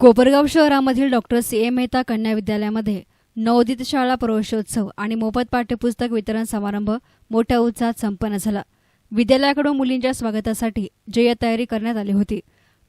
कोपरगाव शहरामधील doctor C A Mehta कन्या विद्यालयामध्ये नवोदित शाळा प्रवेशोत्सव आणि मोफत पाठ्यपुस्तक वितरण समारंभ मोठ्या उत्साहात संपन्न झाला. विद्यालयाकडून मुलींच्या स्वागतासाठी जय तयारी करण्यात आली होती.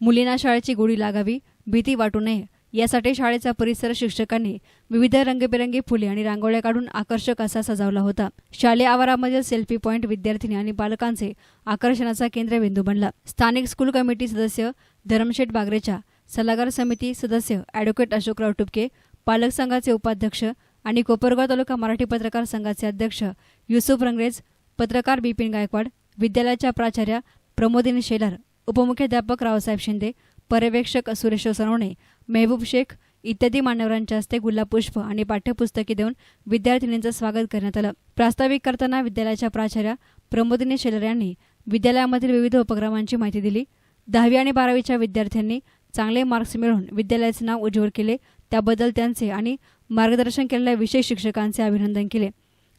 मुलींना शाळेची गोडी लागावी भीती वाटू नये यासाठी शाळेचा परिसर शिक्षकांनी विविध रंगीबेरंगी फुले आणि रांगोळ्या काढून आकर्षक असा सजावला होता. शालेय आवारामधील सेल्फी पॉईंट विद्यार्थिनी आणि पालकांचे आकर्षणाचा केंद्रबिंदू बनला. स्थानिक स्कूल कमिटी सदस्य धरमशेठ बागरेच्या सल्लागार समिती सदस्य ॲडव्होकेट अशोकराव टुपके पालक संघाचे उपाध्यक्ष आणि कोपरगाव तालुका मराठी पत्रकार संघाचे अध्यक्ष युसुफ रंगरेज पत्रकार बिपिन गायकवाड विद्यालयाच्या प्राचार्या प्रमोदिनी शेलार उपमुख्याध्यापक रावसाहेब शिंदे पर्यवेक्षक सुरेश सोनवणे मेहबूब शेख इत्यादी मान्यवरांच्या हस्ते गुलाब पुष्प आणि पाठ्यपुस्तके देऊन विद्यार्थिनींचं स्वागत करण्यात आलं. प्रास्ताविक करताना विद्यालयाच्या प्राचार्या प्रमोदिनी शेलर यांनी विद्यालयामधील विविध उपक्रमांची माहिती दिली. दहावी आणि बारावीच्या विद्यार्थ्यांनी चांगले मार्क्स मिळवून विद्यालयाचे नाव उज्ज्वल केले. त्याबद्दल त्यांचे आणि मार्गदर्शन केलेल्या विशेष शिक्षकांचे अभिनंदन केले.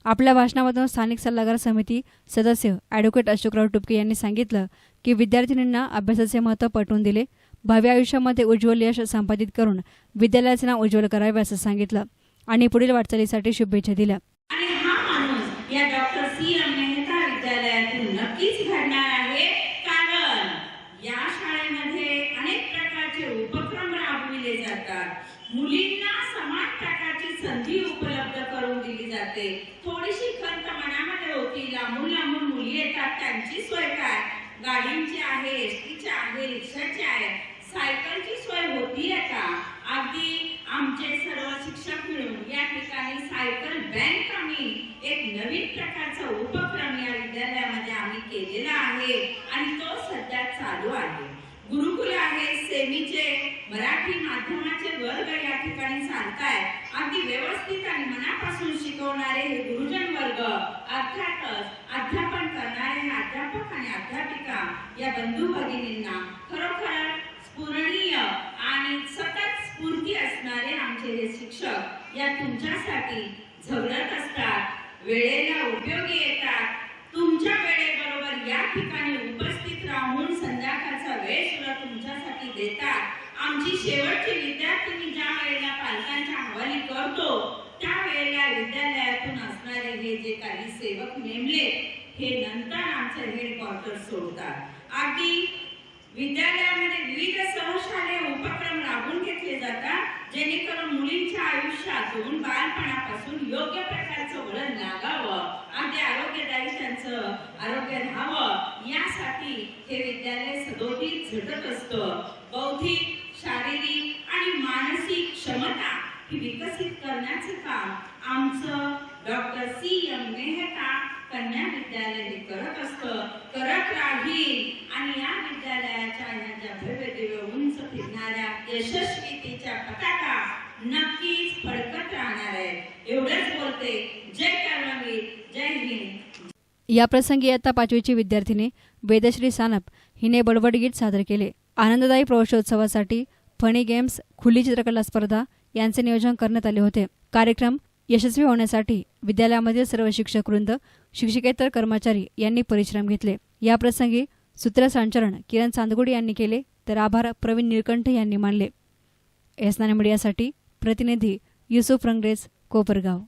आपल्या भाषणामधून स्थानिक सल्लागार समिती सदस्य ॲडव्होकेट अशोकराव टुपके यांनी सांगितलं की विद्यार्थिनींना अभ्यासाचे महत्त्व पटवून दिले. भावी आयुष्यामध्ये उज्ज्वल यश संपादित करून विद्यालयाचे नाव उज्ज्वल करावे असं सांगितलं आणि पुढील वाटचालीसाठी शुभेच्छा दिल्या आणि हा माणूस या डॉक्टर सी एम मेहता विद्यालयातून नक्कीच घडणार आहे कारण या शाळेमध्ये अनेक प्रकारचे उपक्रम राबविले जातात मुलींना समान प्रकारची संधी उपलब्ध करून दिली जाते. थोडीशी खंत मनामध्ये होती लांबून लांबून मुली येतात त्यांची सोय काय? गाडींची आहे एसटीची आहे रिक्षाची आहे. सायकलची सोय होती का अगदी आमचे सर्व शिक्षक मिळून या ठिकाणी सायकल बँक आम्ही एक नवीन प्रकारचा उपक्रम आम्ही केलेला आहे आणि तो सध्या चालू आहे. गुरुकुल आहे सेमीचे मराठी माध्यमाचे वर्ग या ठिकाणी चालताय. अगदी व्यवस्थित आणि मनापासून शिकवणारे हे गुरुजन वर्ग अर्थातच अध्यापन करणारे हे अध्यापक आणि अध्यापिका या बंधू भगिनींना खरोखर स्फुरणीय आणि सतत स्फूर्ती असणारे आमचे हे शिक्षक या तुमच्यासाठी झगडत असतात वेळेला उपयोगी येतात. तुमच्या वेळेबरोबर या ठिकाणी उपस्थित राहून संध्याकाळचा वेळ सुद्धा तुमच्यासाठी देतात. आमची शेवटची विद्यार्थिनी ज्या वेळेला पालकांच्या हवाली करतो त्या वेळेला विद्यालयातून असणारे हे जे काही सेवक नेमले हे नंतर आमचं हेडक्वार्टर सोडतात. अगदी विद्यालयामध्ये विविध सहशालेय उपक्रम राबवून घेतले जातात जेणेकरून मुलींच्या आयुष्यातून बालपणापासून योग्य प्रकारचं वळण लागावं. अगदी आरोग्यदायी मुलांचं आरोग्य राहावं यासाठी हे विद्यालय सदोदित झटत असतं. बौद्धिक शारीरिक आणि मानसिक क्षमता ही विकसित करण्याचं काम आमचं डॉक्टर सी एम मेहता कन्या विद्यालय करत असतं. करत राहील आणि या विद्यालयाच्या ह्या ज्या भव्य दिव्य उंच फिरणाऱ्या यशस्वीतेच्या पताका नक्कीच फडक याप्रसंगी इयत्ता पाचवीची विद्यार्थिनी वेदश्री सानप हिने बडबड गीत सादर केले. आनंददायी प्रवेशोत्सवासाठी फणी गेम्स खुली चित्रकला स्पर्धा यांचे नियोजन करण्यात आले होते. कार्यक्रम यशस्वी होण्यासाठी विद्यालयामधील सर्व शिक्षक वृंद शिक्षकेतर कर्मचारी यांनी परिश्रम घेतले. याप्रसंगी सूत्रसंचलन किरण चांदगुडी यांनी केले तर आभार प्रवीण निळकंठ यांनी मानले. एसनाने मीडियासाठी प्रतिनिधी युसुफ रंगरेज कोपरगाव.